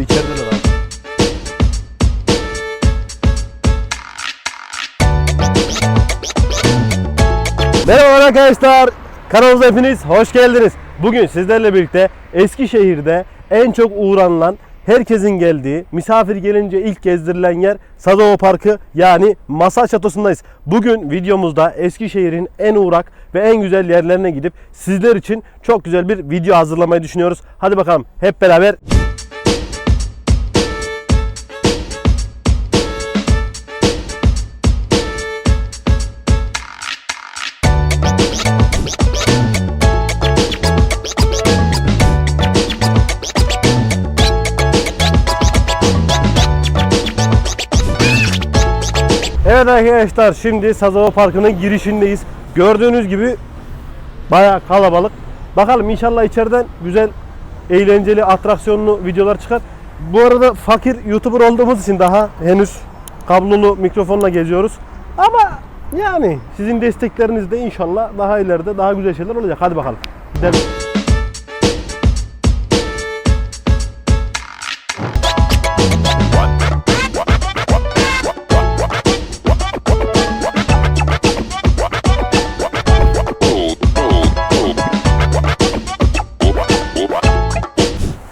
Abi içerideler abi. Merhaba arkadaşlar. Kanalımıza hepiniz hoş geldiniz. Bugün sizlerle birlikte Eskişehir'de en çok uğranılan, herkesin geldiği, misafir gelince ilk gezdirilen yer Sazova Parkı yani Masa Çatosundayız. Bugün videomuzda Eskişehir'in en uğrak ve en güzel yerlerine gidip sizler için çok güzel bir video hazırlamayı düşünüyoruz. Hadi bakalım hep beraber Evet arkadaşlar şimdi Sazova Parkı'nın girişindeyiz. Gördüğünüz gibi bayağı kalabalık. Bakalım inşallah içeriden güzel, eğlenceli, atraksiyonlu videolar çıkar. Bu arada fakir YouTuber olduğumuz için daha henüz kablolu mikrofonla geziyoruz. Ama yani sizin desteklerinizle inşallah daha ileride daha güzel şeyler olacak. Hadi bakalım. Gidelim.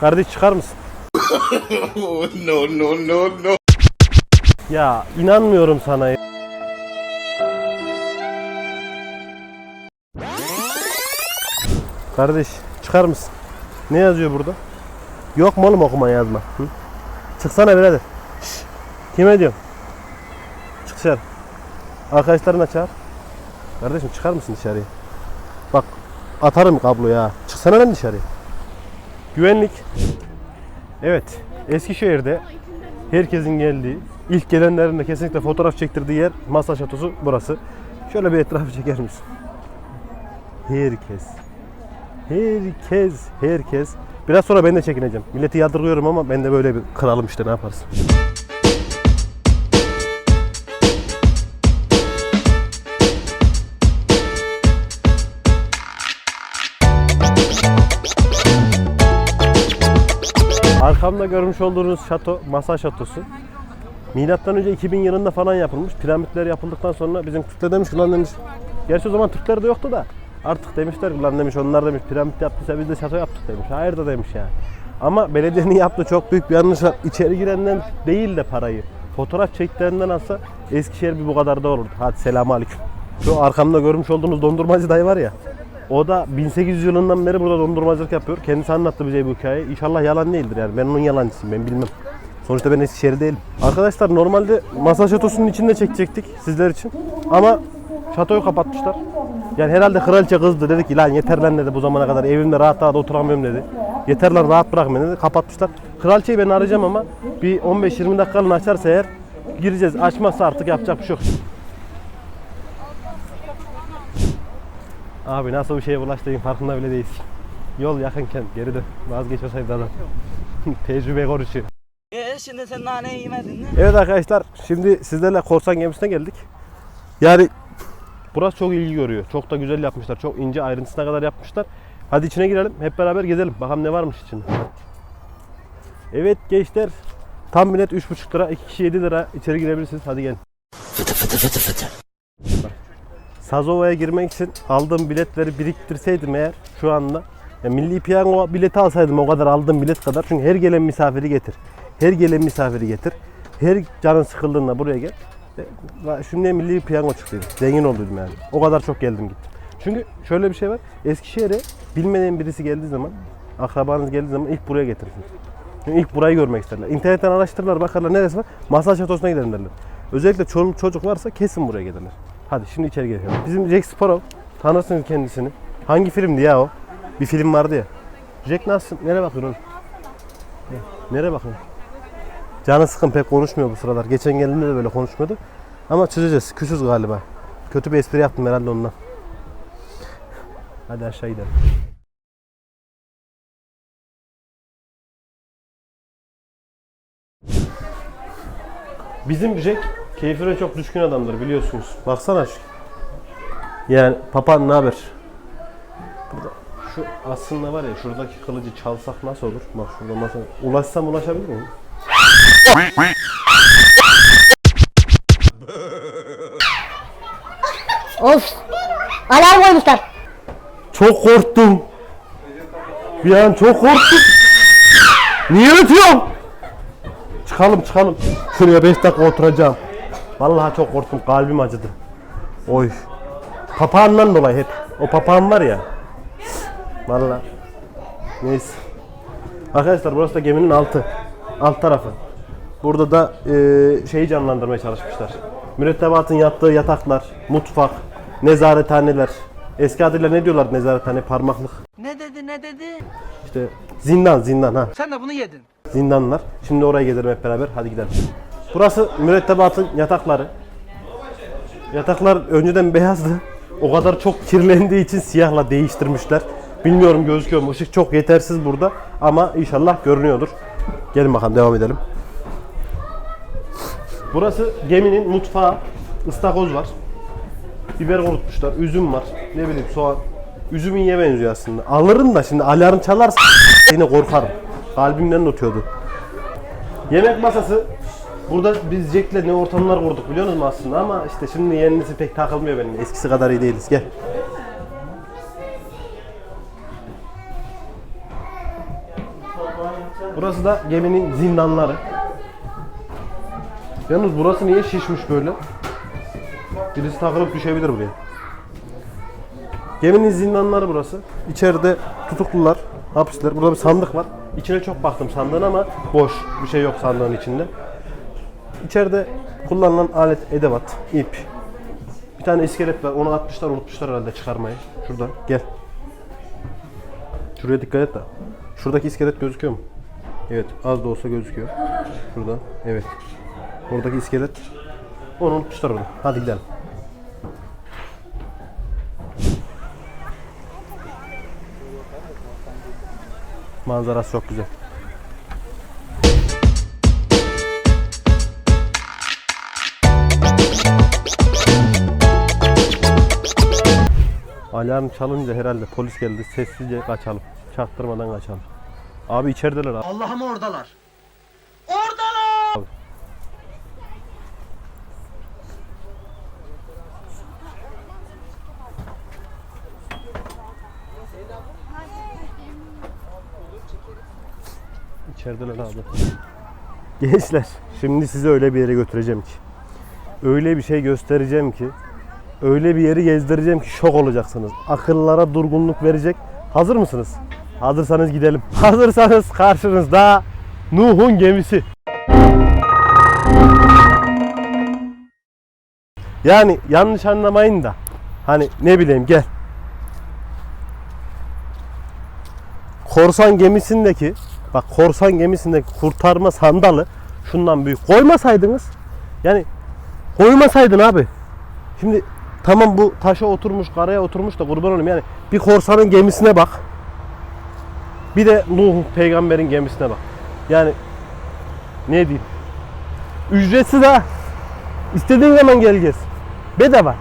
Kardeş çıkar mısın? no, no, no, no. Ya inanmıyorum sana ya. Kardeş çıkar mısın? Ne yazıyor burada? Yok mu oğlum okuma yazma? Hı? Çıksana birader. Şş, kime diyorum? Çık dışarı. Arkadaşlarına çağır. Kardeşim çıkar mısın dışarıya? Bak atarım kabloyu ha. Çıksana lan dışarıya. Güvenlik. Evet. Eskişehir'de herkesin geldiği, ilk gelenlerin de kesinlikle fotoğraf çektirdiği yer Masa Şatosu burası. Şöyle bir etrafı çeker misin? Herkes. Herkes, herkes. Biraz sonra ben de çekineceğim. Milleti yadırgıyorum ama ben de böyle bir kralım işte ne yaparsın. Arkamda görmüş olduğunuz şato Masa Şatosu. Milattan önce 2000 yılında falan yapılmış. Piramitler yapıldıktan sonra bizim Türkler demiş ki lan demiş. Gerçi o zaman Türkler de yoktu da. Artık demişler ki lan demiş onlar demiş piramit yaptıysa biz de şato yaptık demiş. Hayır da demiş yani. Ama belediyenin yaptığı çok büyük bir yanlış var. İçeri girenden değil de parayı. Fotoğraf çektiğinden alsa Eskişehir bir bu kadar da olurdu. Hadi selamun aleyküm. Şu arkamda görmüş olduğunuz dondurmacı dayı var ya. O da 1800 yılından beri burada dondurmacılık yapıyor. Kendisi anlattı bize bu hikayeyi. İnşallah yalan değildir yani. Ben onun yalancısıyım ben bilmem. Sonuçta ben Eskişehir değilim. Arkadaşlar normalde masa şatosunun içinde çekecektik sizler için. Ama şatoyu kapatmışlar. Yani herhalde kraliçe kızdı dedi ki lan yeter lan dedi bu zamana kadar evimde rahat rahat oturamıyorum dedi. Yeter lan rahat bırakmayın dedi. Kapatmışlar. Kraliçeyi ben arayacağım ama bir 15-20 dakikalığına açarsa eğer gireceğiz. Açmazsa artık yapacak bir şey yok. Abi nasıl bir şeye bulaştığın farkında bile değilsin. Yol yakınken geri dön. Vazgeç o sevdadan. Tecrübe konuşuyor. E şimdi sen nane yemedin mi? Evet arkadaşlar şimdi sizlerle korsan gemisine geldik. Yani burası çok ilgi görüyor. Çok da güzel yapmışlar. Çok ince ayrıntısına kadar yapmışlar. Hadi içine girelim. Hep beraber gezelim. Bakalım ne varmış içinde. Evet gençler. Tam bilet 3,5 lira. 2 kişi 7 lira. İçeri girebilirsiniz. Hadi gelin. Sazova'ya girmek için aldığım biletleri biriktirseydim eğer şu anda ya milli piyango bileti alsaydım o kadar aldığım bilet kadar çünkü her gelen misafiri getir. Her gelen misafiri getir. Her canın sıkıldığında buraya gel. E, Şimdi milli piyango çıktıydı. Zengin olduydum yani. O kadar çok geldim gittim. Çünkü şöyle bir şey var. Eskişehir'e bilmediğin birisi geldiği zaman, akrabanız geldiği zaman ilk buraya getirirsiniz. Çünkü ilk burayı görmek isterler. İnternetten araştırırlar, bakarlar neresi var. Masal Şatosu'na gidelim derler. Özellikle çoluk çocuk varsa kesin buraya gelirler. Hadi şimdi içeri girelim. Bizim Jack Sparrow. Tanırsınız kendisini. Hangi filmdi ya o? Bir film vardı ya. Jack nasıl? Nereye bakıyorsun oğlum? Nereye bakıyorsun? Canı sıkın pek konuşmuyor bu sıralar. Geçen geldiğinde de böyle konuşmuyordu. Ama çözeceğiz. Küsüz galiba. Kötü bir espri yaptım herhalde ondan. Hadi aşağı gidelim. Bizim Jack keyfine çok düşkün adamdır biliyorsunuz. Baksana şu. Yani papan ne haber? Burada Şu aslında var ya şuradaki kılıcı çalsak nasıl olur? Bak şurada nasıl? Ulaşsam ulaşabilir miyim? Of. Alarm koymuşlar. Çok korktum. Bir an çok korktum. Niye ötüyorum? Çıkalım çıkalım. Şuraya 5 dakika oturacağım. Vallahi çok korktum. Kalbim acıdı. Oy. Papağandan dolayı hep. O papağan var ya. Vallahi. Neyse. Arkadaşlar burası da geminin altı. Alt tarafı. Burada da eee, şeyi canlandırmaya çalışmışlar. Mürettebatın yattığı yataklar, mutfak, nezarethaneler. Eski adıyla ne diyorlar nezarethane? Parmaklık. Ne dedi ne dedi? İşte zindan zindan ha. Sen de bunu yedin. Zindanlar. Şimdi oraya gidelim hep beraber. Hadi gidelim. Burası mürettebatın yatakları. Yataklar önceden beyazdı. O kadar çok kirlendiği için siyahla değiştirmişler. Bilmiyorum gözüküyor mu? Işık çok yetersiz burada. Ama inşallah görünüyordur. Gelin bakalım devam edelim. Burası geminin mutfağı. Istakoz var. Biber kurutmuşlar. Üzüm var. Ne bileyim soğan. Üzümün ye benziyor aslında. Alırım da şimdi alarm çalarsa yine korkarım. Kalbimden tutuyordu. Yemek masası. Burada biz Jack'le ne ortamlar kurduk biliyor musunuz aslında ama işte şimdi yenisi pek takılmıyor benim. Eskisi kadar iyi değiliz. Gel. Burası da geminin zindanları. Yalnız burası niye şişmiş böyle? Birisi takılıp düşebilir buraya. Geminin zindanları burası. İçeride tutuklular, hapisler. Burada bir sandık var. İçine çok baktım sandığın ama boş. Bir şey yok sandığın içinde. İçeride kullanılan alet, edevat, ip. Bir tane iskelet var. Onu atmışlar, unutmuşlar herhalde çıkarmayı. Şurada. Gel. Şuraya dikkat et de. Şuradaki iskelet gözüküyor mu? Evet, az da olsa gözüküyor. Şurada. Evet. Buradaki iskelet. Onu unutmuşlar orada. Hadi gidelim. Manzarası çok güzel. Alarm çalınca herhalde polis geldi. Sessizce kaçalım. Çaktırmadan kaçalım. Abi içerideler abi. Allah'ım oradalar. İçerideler abi. Gençler, şimdi sizi öyle bir yere götüreceğim ki. Öyle bir şey göstereceğim ki. Öyle bir yeri gezdireceğim ki şok olacaksınız. Akıllara durgunluk verecek. Hazır mısınız? Hazırsanız gidelim. Hazırsanız karşınızda Nuh'un gemisi. Yani yanlış anlamayın da. Hani ne bileyim gel. korsan gemisindeki bak korsan gemisindeki kurtarma sandalı şundan büyük koymasaydınız yani koymasaydın abi şimdi tamam bu taşa oturmuş karaya oturmuş da kurban olayım. Yani bir korsanın gemisine bak. Bir de Nuh peygamberin gemisine bak. Yani ne diyeyim? Ücretsiz ha. İstediğin zaman gel gez. Bedava.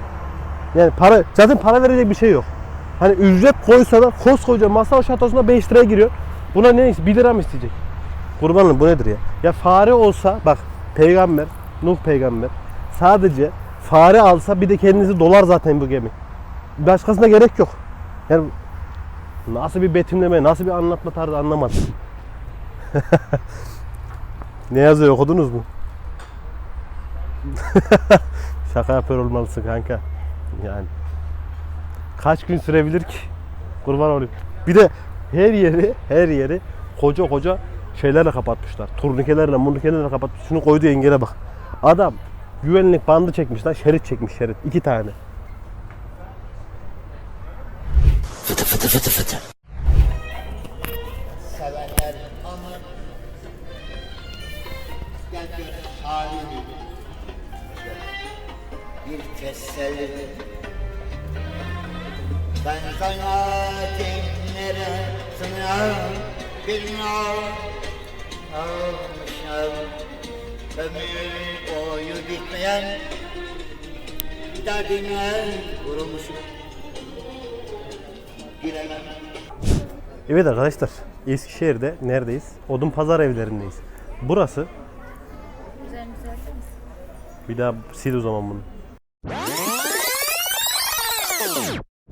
Yani para zaten para verecek bir şey yok. Hani ücret koysa da koskoca masal şatosuna 5 liraya giriyor. Buna ne 1 lira mı isteyecek? Kurbanım bu nedir ya? Ya fare olsa bak peygamber, Nuh peygamber sadece fare alsa bir de kendisi dolar zaten bu gemi. Başkasına gerek yok. Yani nasıl bir betimleme, nasıl bir anlatma tarzı anlamadım. ne yazıyor okudunuz mu? Şaka yapıyor olmalısın kanka. Yani kaç gün sürebilir ki? Kurban olayım. Bir de her yeri, her yeri koca koca şeylerle kapatmışlar. Turnikelerle, murnikelerle kapatmış. Şunu koyduğu engele bak. Adam güvenlik bandı çekmiş lan, şerit çekmiş şerit. iki tane. Evet arkadaşlar, Eskişehir'de neredeyiz? Odun Pazar evlerindeyiz. Burası bir daha sil o zaman bunu.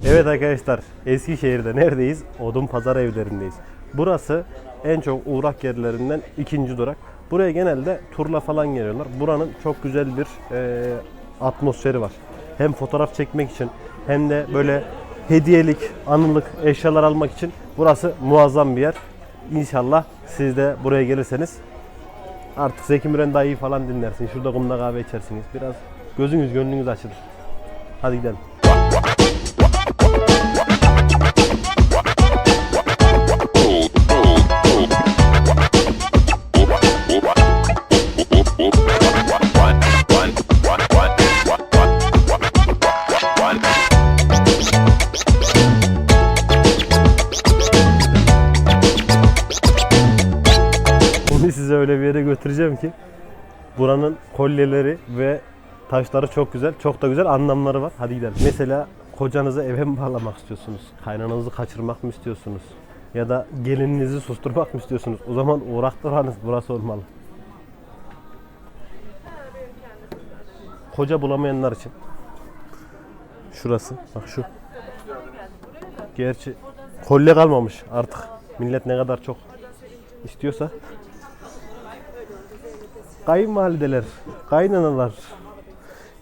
Evet arkadaşlar, Eskişehir'de neredeyiz? Odun Pazar evlerindeyiz. Burası en çok uğrak yerlerinden ikinci durak. Buraya genelde turla falan geliyorlar. Buranın çok güzel bir e, atmosferi var. Hem fotoğraf çekmek için hem de böyle hediyelik, anılık eşyalar almak için burası muazzam bir yer. İnşallah siz de buraya gelirseniz artık Zeki Müren dayıyı falan dinlersiniz. Şurada kumda kahve içersiniz. Biraz gözünüz gönlünüz açılır. Hadi gidelim. Şimdi size öyle bir yere götüreceğim ki buranın kolyeleri ve taşları çok güzel. Çok da güzel anlamları var. Hadi gidelim. Mesela kocanızı eve mi bağlamak istiyorsunuz? Kaynananızı kaçırmak mı istiyorsunuz? Ya da gelininizi susturmak mı istiyorsunuz? O zaman uğrak durağınız burası olmalı. Koca bulamayanlar için. Şurası. Bak şu. Gerçi kolye kalmamış artık. Millet ne kadar çok istiyorsa. Kayınvalideler, kaynanalar,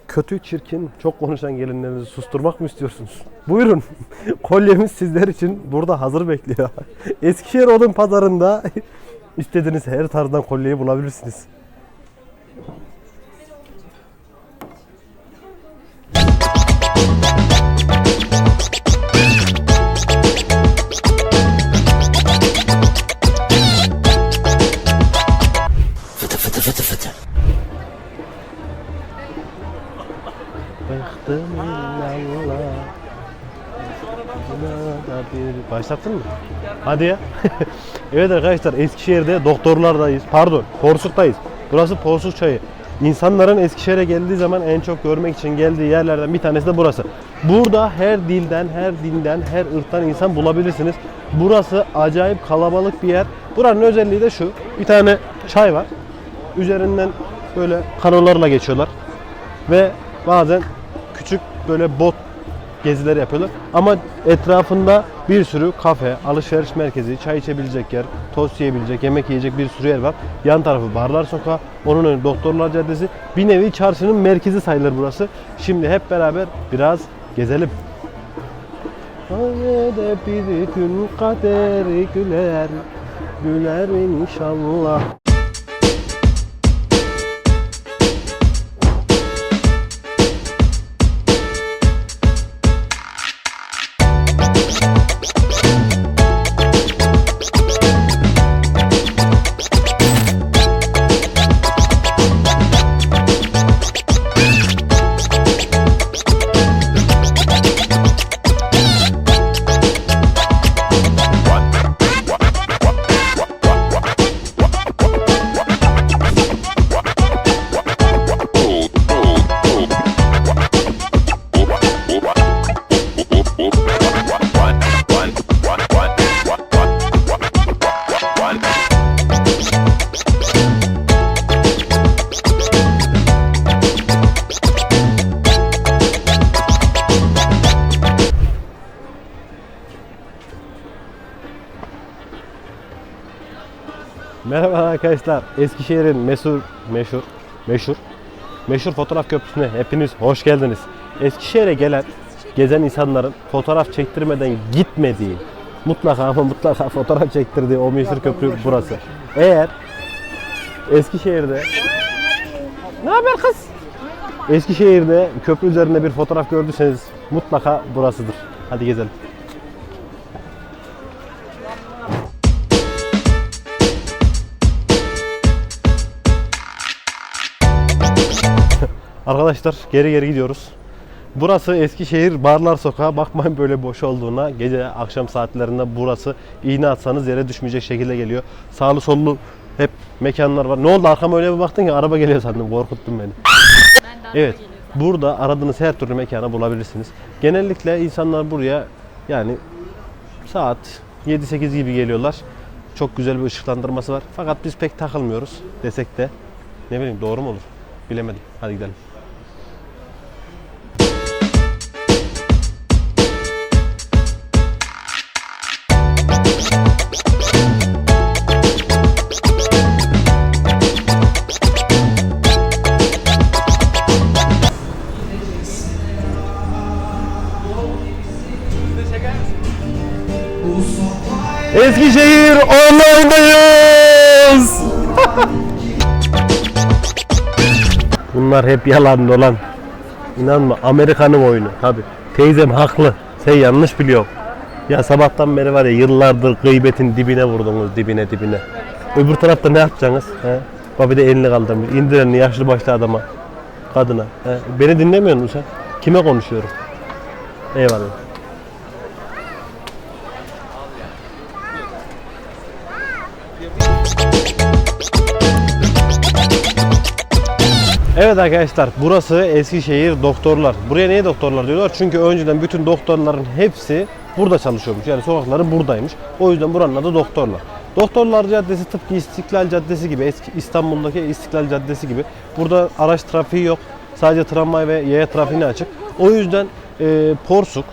kötü, çirkin, çok konuşan gelinlerinizi susturmak mı istiyorsunuz? Buyurun. Kolyemiz sizler için burada hazır bekliyor. Eskişehir Odun Pazarı'nda istediğiniz her tarzdan kolyeyi bulabilirsiniz. Bıktım illallah. Buna da bir... Başlattın mı? Hadi ya. evet arkadaşlar Eskişehir'de doktorlardayız. Pardon Porsuk'tayız. Burası Porsuk Çayı. İnsanların Eskişehir'e geldiği zaman en çok görmek için geldiği yerlerden bir tanesi de burası. Burada her dilden, her dinden, her ırktan insan bulabilirsiniz. Burası acayip kalabalık bir yer. Buranın özelliği de şu. Bir tane çay var. Üzerinden böyle kanolarla geçiyorlar. Ve bazen küçük böyle bot gezileri yapıyorlar. Ama etrafında bir sürü kafe, alışveriş merkezi, çay içebilecek yer, tost yiyebilecek, yemek yiyecek bir sürü yer var. Yan tarafı Barlar Sokağı, onun önü Doktorlar Caddesi. Bir nevi çarşının merkezi sayılır burası. Şimdi hep beraber biraz gezelim. Hayede bir gün kaderi güler, güler inşallah. Merhaba arkadaşlar. Eskişehir'in meşhur meşhur meşhur meşhur fotoğraf köprüsüne hepiniz hoş geldiniz. Eskişehir'e gelen gezen insanların fotoğraf çektirmeden gitmediği mutlaka ama mutlaka fotoğraf çektirdiği o meşhur köprü burası. Eğer Eskişehir'de Ne haber kız? Eskişehir'de köprü üzerinde bir fotoğraf gördüyseniz mutlaka burasıdır. Hadi gezelim. Arkadaşlar geri geri gidiyoruz. Burası Eskişehir Barlar Sokağı. Bakmayın böyle boş olduğuna. Gece akşam saatlerinde burası iğne atsanız yere düşmeyecek şekilde geliyor. Sağlı sollu hep mekanlar var. Ne oldu arkama öyle bir baktın ki araba geliyor sandım. Korkuttun beni. Evet. Burada aradığınız her türlü mekanı bulabilirsiniz. Genellikle insanlar buraya yani saat 7-8 gibi geliyorlar. Çok güzel bir ışıklandırması var. Fakat biz pek takılmıyoruz desek de. Ne bileyim doğru mu olur? Bilemedim. Hadi gidelim. Eskişehir online'dayız. Bunlar hep yalan dolan. İnanma Amerikan'ın oyunu tabi. Teyzem haklı. Sen yanlış biliyorsun. Ya sabahtan beri var ya yıllardır gıybetin dibine vurdunuz dibine dibine. Öbür tarafta ne yapacaksınız? He? Baba de elini kaldırmış. İndir elini yaşlı başlı adama. Kadına. He? Beni dinlemiyor musun sen? Kime konuşuyorum? Eyvallah. Evet arkadaşlar burası Eskişehir Doktorlar. Buraya niye doktorlar diyorlar? Çünkü önceden bütün doktorların hepsi burada çalışıyormuş. Yani sokakları buradaymış. O yüzden buranın adı Doktorlar. Doktorlar Caddesi tıpkı İstiklal Caddesi gibi, eski İstanbul'daki İstiklal Caddesi gibi. Burada araç trafiği yok. Sadece tramvay ve yaya trafiğine açık. O yüzden e, Porsuk,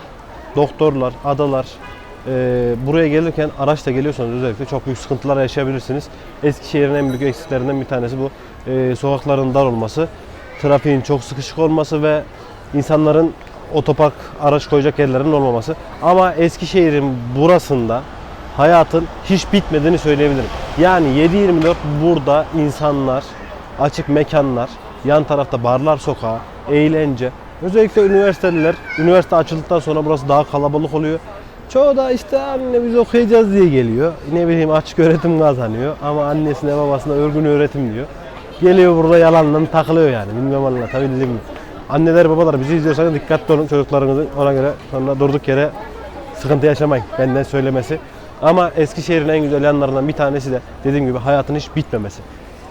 doktorlar, adalar, e, buraya gelirken araçla geliyorsanız özellikle çok büyük sıkıntılar yaşayabilirsiniz. Eskişehir'in en büyük eksiklerinden bir tanesi bu. E, sokakların dar olması, trafiğin çok sıkışık olması ve insanların otopark araç koyacak yerlerin olmaması. Ama Eskişehir'in burasında hayatın hiç bitmediğini söyleyebilirim. Yani 7-24 burada insanlar, açık mekanlar, yan tarafta barlar sokağı, eğlence. Özellikle üniversiteliler, üniversite açıldıktan sonra burası daha kalabalık oluyor. Çoğu da işte anne biz okuyacağız diye geliyor. Ne bileyim açık öğretim kazanıyor ama annesine babasına örgün öğretim diyor. Geliyor burada yalanla takılıyor yani. Bilmem anlatabildim mi? Anneler babalar bizi izliyorsanız dikkatli olun çocuklarınızın ona göre sonra durduk yere sıkıntı yaşamayın benden söylemesi. Ama Eskişehir'in en güzel yanlarından bir tanesi de dediğim gibi hayatın hiç bitmemesi.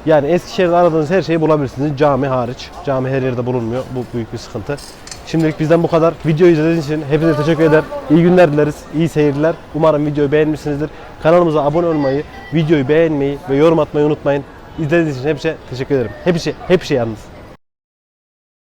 Yani Eskişehir'de aradığınız her şeyi bulabilirsiniz. Cami hariç. Cami her yerde bulunmuyor. Bu büyük bir sıkıntı. Şimdilik bizden bu kadar. Videoyu izlediğiniz için hepinize teşekkür eder. İyi günler dileriz. İyi seyirler. Umarım videoyu beğenmişsinizdir. Kanalımıza abone olmayı, videoyu beğenmeyi ve yorum atmayı unutmayın. İzlediğiniz için hepsi teşekkür ederim. Hepsi, hepsi yalnız.